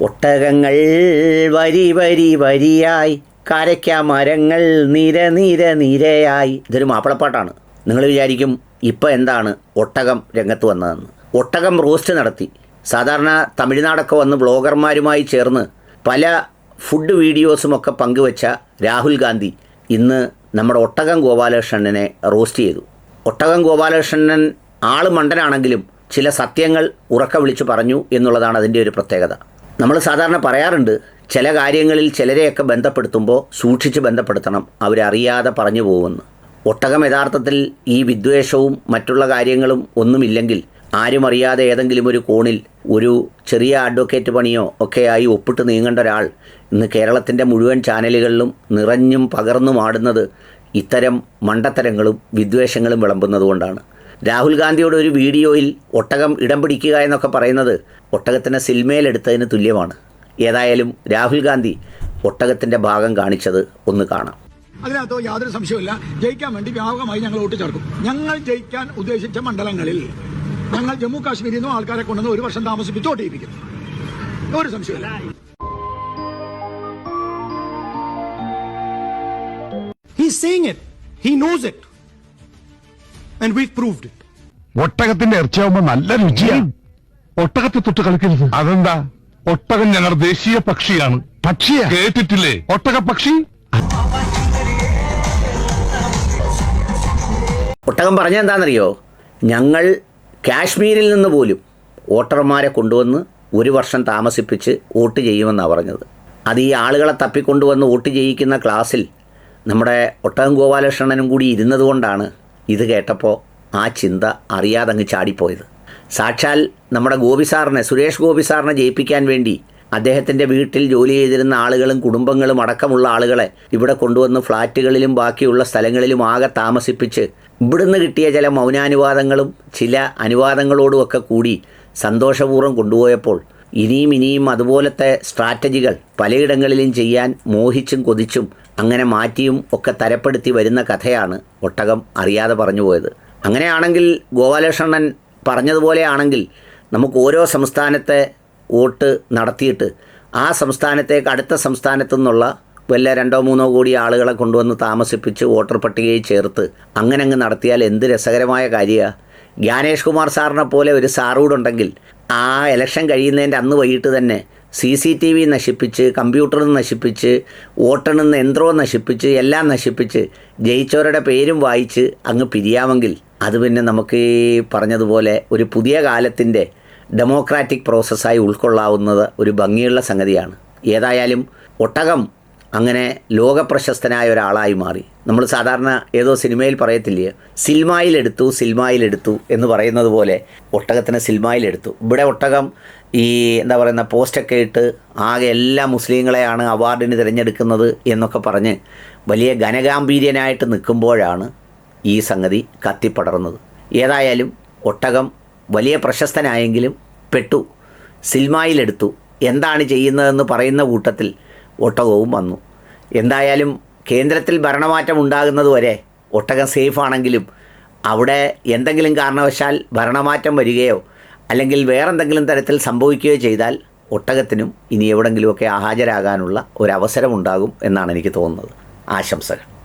ഒട്ടകങ്ങൾ വരി വരി വരിയായി കാരയ്ക്ക മരങ്ങൾ നിര നിര നിരയായി. ഇതൊരു മാപ്പിളപ്പാട്ടാണ്. നിങ്ങൾ വിചാരിക്കും ഇപ്പം എന്താണ് ഒട്ടകം രംഗത്ത് വന്നതെന്ന്. ഒട്ടകം റോസ്റ്റ് നടത്തി. സാധാരണ തമിഴ്നാടൊക്കെ വന്ന് ബ്ലോഗർമാരുമായി ചേർന്ന് പല ഫുഡ് വീഡിയോസുമൊക്കെ പങ്കുവച്ച രാഹുൽ ഗാന്ധി ഇന്ന് നമ്മുടെ ഒട്ടകം ഗോപാലകൃഷ്ണനെ റോസ്റ്റ് ചെയ്തു. ഒട്ടകം ഗോപാലകൃഷ്ണൻ ആൾ മണ്ടനാണെങ്കിലും ചില സത്യങ്ങൾ ഉറക്ക വിളിച്ചു പറഞ്ഞു എന്നുള്ളതാണ് അതിന്റെ ഒരു പ്രത്യേകത. നമ്മൾ സാധാരണ പറയാറുണ്ട് ചില കാര്യങ്ങളിൽ ചിലരെയൊക്കെ ബന്ധപ്പെടുത്തുമ്പോൾ സൂക്ഷിച്ച് ബന്ധപ്പെടുത്തണം അവരറിയാതെ പറഞ്ഞു പോകുമെന്ന് ഒട്ടകം യഥാർത്ഥത്തിൽ ഈ വിദ്വേഷവും മറ്റുള്ള കാര്യങ്ങളും ഒന്നുമില്ലെങ്കിൽ ആരും അറിയാതെ ഏതെങ്കിലും ഒരു കോണിൽ ഒരു ചെറിയ അഡ്വക്കേറ്റ് പണിയോ ഒക്കെയായി ഒപ്പിട്ട് നീങ്ങേണ്ട ഒരാൾ ഇന്ന് കേരളത്തിന്റെ മുഴുവൻ ചാനലുകളിലും നിറഞ്ഞും പകർന്നും ആടുന്നത് ഇത്തരം മണ്ടത്തരങ്ങളും വിദ്വേഷങ്ങളും വിളമ്പുന്നതുകൊണ്ടാണ് രാഹുൽ ഗാന്ധിയുടെ ഒരു വീഡിയോയിൽ ഒട്ടകം ഇടം പിടിക്കുക എന്നൊക്കെ പറയുന്നത് ഒട്ടകത്തിനെ സിൽമയിലെടുത്തതിന് തുല്യമാണ്. ഏതായാലും രാഹുൽ ഗാന്ധി ഒട്ടകത്തിന്റെ ഭാഗം കാണിച്ചത് ഒന്ന് കാണാം. അതിനകത്ത് യാതൊരു സംശയമില്ല ജയിക്കാൻ വേണ്ടി വ്യാപകമായി ഞങ്ങൾ വോട്ട് ചേർക്കും. ഞങ്ങൾ ജയിക്കാൻ ഉദ്ദേശിച്ച മണ്ഡലങ്ങളിൽ ഞങ്ങൾ ജമ്മു കാശ്മീരിൽ നിന്നും ആൾക്കാരെ കൊണ്ടുവന്ന് ഒരു വർഷം താമസിപ്പിച്ച് വോട്ട് ചെയ്യിപ്പിക്കും. ഒരു സംശയമില്ല He's saying it He knows it. And we've proved it. ഒട്ടകത്തിന്റെ ഇറച്ചിയാവുമ്പോ നല്ല രുചിയാണ് ഒട്ടകത്തെ തൊട്ട് കളിക്കരുത്. അതെന്താ? ഒട്ടകം ഞങ്ങളുടെ ദേശീയ പക്ഷിയാണ്. പക്ഷിയാ? കേട്ടിട്ടില്ലേ? ഒട്ടക പക്ഷി? ഒട്ടകം പറഞ്ഞ എന്താണെന്നറിയോ ഞങ്ങൾ കാശ്മീരിൽ നിന്ന് പോലും വോട്ടർമാരെ കൊണ്ടുവന്ന് ഒരു വർഷം താമസിപ്പിച്ച് വോട്ട് ചെയ്യുമെന്നാണ് പറഞ്ഞത്. അത് ഈ ആളുകളെ തപ്പിക്കൊണ്ടുവന്ന് വോട്ട് ചെയ്യിക്കുന്ന ക്ലാസ്സിൽ നമ്മുടെ ഒട്ടകം ഗോപാലകൃഷ്ണനും കൂടി ഇരുന്നതുകൊണ്ടാണ് ഇത് കേട്ടപ്പോൾ ആ ചിന്ത അറിയാതെ അങ്ങ് ചാടിപ്പോയത്. സാക്ഷാൽ നമ്മുടെ ഗോപി സാറിനെ സുരേഷ് ഗോപി സാറിനെ ജയിപ്പിക്കാൻ വേണ്ടി അദ്ദേഹത്തിന്റെ വീട്ടിൽ ജോലി ചെയ്തിരുന്ന ആളുകളും കുടുംബങ്ങളും അടക്കമുള്ള ആളുകളെ ഇവിടെ കൊണ്ടുവന്ന് ഫ്ലാറ്റുകളിലും ബാക്കിയുള്ള സ്ഥലങ്ങളിലും ആകെ താമസിപ്പിച്ച് ഇവിടുന്ന് കിട്ടിയ ചില മൗനാനുവാദങ്ങളും ചില അനുവാദങ്ങളോടുമൊക്കെ കൂടി സന്തോഷപൂർവം കൊണ്ടുപോയപ്പോൾ ഇനിയും ഇനിയും അതുപോലത്തെ സ്ട്രാറ്റജികൾ പലയിടങ്ങളിലും ചെയ്യാൻ മോഹിച്ചും കൊതിച്ചും അങ്ങനെ മാറ്റിയും ഒക്കെ തരപ്പെടുത്തി വരുന്ന കഥയാണ് ഒട്ടകം അറിയാതെ പറഞ്ഞു പോയത്. അങ്ങനെയാണെങ്കിൽ ഗോപാലകൃഷ്ണൻ പറഞ്ഞതുപോലെയാണെങ്കിൽ നമുക്ക് ഓരോ സംസ്ഥാനത്തെ വോട്ട് നടത്തിയിട്ട് ആ സംസ്ഥാനത്തേക്ക് അടുത്ത സംസ്ഥാനത്തു നിന്നുള്ള വല്ല രണ്ടോ മൂന്നോ കോടി ആളുകളെ കൊണ്ടുവന്ന് താമസിപ്പിച്ച് വോട്ടർ പട്ടികയിൽ ചേർത്ത് അങ്ങനെ അങ്ങ് നടത്തിയാൽ എന്ത് രസകരമായ കാര്യമാണ് ജ്ഞാനേഷ് കുമാർ സാറിനെ പോലെ ഒരു സാറൂടുണ്ടെങ്കിൽ ആ ഇലക്ഷൻ കഴിയുന്നതിന്റെ അന്ന് വൈകിട്ട് തന്നെ സി സി ടി വി നശിപ്പിച്ച് കമ്പ്യൂട്ടർ നശിപ്പിച്ച് വോട്ടെണ്ണുന്ന യന്ത്രവും നശിപ്പിച്ച് എല്ലാം നശിപ്പിച്ച് ജയിച്ചവരുടെ പേരും വായിച്ച് അങ്ങ് പിരിയാമെങ്കിൽ അത് പിന്നെ നമുക്ക് ഈ പറഞ്ഞതുപോലെ ഒരു പുതിയ കാലത്തിന്റെ ഡെമോക്രാറ്റിക് പ്രോസസ്സായി ഉൾക്കൊള്ളാവുന്നത് ഒരു ഭംഗിയുള്ള സംഗതിയാണ്. ഏതായാലും ഒട്ടകം അങ്ങനെ ലോകപ്രശസ്തനായ ഒരാളായി മാറി. നമ്മൾ സാധാരണ ഏതോ സിനിമയിൽ പറയത്തില്ലേ സിൽമായിലെടുത്തു സിൽമായിലെടുത്തു എന്ന് പറയുന്നത് പോലെ ഒട്ടകത്തിന് സിൽമായിലെടുത്തു. ഇവിടെ ഒട്ടകം ഈ എന്താ പറയുന്ന പോസ്റ്റൊക്കെ ഇട്ട് ആകെ എല്ലാ മുസ്ലിങ്ങളെയാണ് അവാർഡിന് തിരഞ്ഞെടുക്കുന്നത് എന്നൊക്കെ പറഞ്ഞ് വലിയ ഘനഗാംഭീര്യനായിട്ട് നിൽക്കുമ്പോഴാണ് ഈ സംഗതി കത്തിപ്പടർന്നത്. ഏതായാലും ഒട്ടകം വലിയ പ്രശസ്തനായെങ്കിലും പെട്ടു സിൽമായിലെടുത്തു. എന്താണ് ചെയ്യുന്നതെന്ന് പറയുന്ന കൂട്ടത്തിൽ ഒട്ടകവും വന്നു. എന്തായാലും കേന്ദ്രത്തിൽ ഭരണമാറ്റം ഉണ്ടാകുന്നതുവരെ ഒട്ടകം സേഫ് ആണെങ്കിലും അവിടെ എന്തെങ്കിലും കാരണവശാൽ ഭരണമാറ്റം വരികയോ അല്ലെങ്കിൽ വേറെന്തെങ്കിലും തരത്തിൽ സംഭവിക്കുകയോ ചെയ്താൽ ഒട്ടകത്തിനും ഇനി എവിടെങ്കിലുമൊക്കെ ഹാജരാകാനുള്ള ഒരവസരമുണ്ടാകും എന്നാണ് എനിക്ക് തോന്നുന്നത്. ആശംസകൾ.